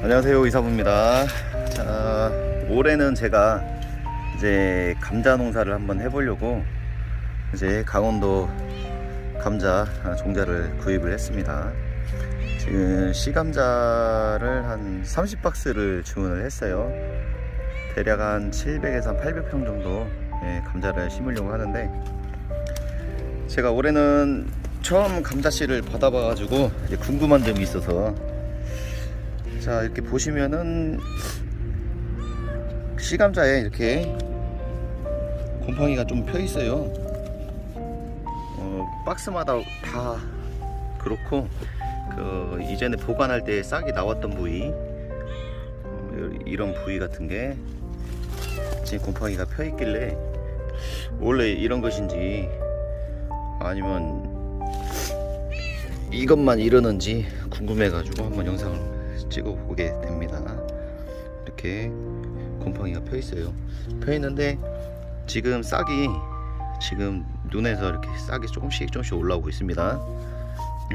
안녕하세요 이사부입니다. 자, 올해는 제가 이제 감자 농사를 한번 해보려고 이제 강원도 감자 종자를 구입을 했습니다. 지금 씨감자를 한 30박스를 주문을 했어요. 대략 한 700에서 한 800평 정도 예, 감자를 심으려고 하는데 제가 올해는 처음 감자 씨를 받아봐 가지고 이제 궁금한 점이 있어서 자 이렇게 보시면은 씨감자에 이렇게 곰팡이가 좀 펴 있어요. 어, 박스마다 다 그렇고 그 이전에 보관할 때 싹이 나왔던 부위 어, 이런 부위 같은 게 지금 곰팡이가 펴 있길래 원래 이런 것인지 아니면 이것만 이러는지 궁금해가지고 한번 영상을 찍어 보게 됩니다. 이렇게 곰팡이가 펴 있어요. 펴 있는데 지금 싹이 지금 눈에서 이렇게 싹이 조금씩 조금씩 올라오고 있습니다.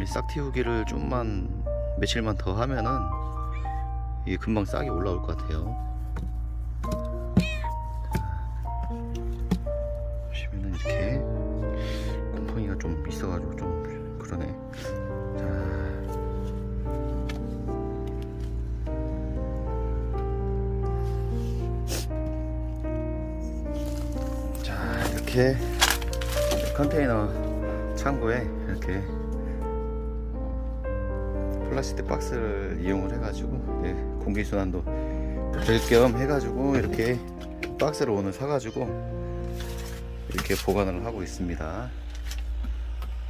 이싹 틔우기를 좀만 며칠만 더 하면은 이게 금방 싹이 올라올 것 같아요. 보시면은 이렇게 곰팡이가 좀 있어가지고 좀 그러네. 이렇게 컨테이너 창고에 이렇게 어, 플라스틱 박스를 이용을 해가지고 예, 공기 순환도 될 겸 해가지고 이렇게 박스를 오늘 사가지고 이렇게 보관을 하고 있습니다.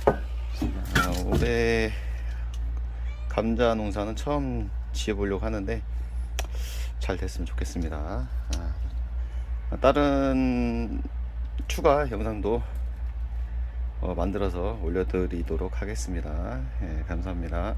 아, 올해 감자 농사는 처음 지어보려고 하는데 잘 됐으면 좋겠습니다. 아, 다른 추가 영상도 어, 만들어서 올려드리도록 하겠습니다. 예, 감사합니다.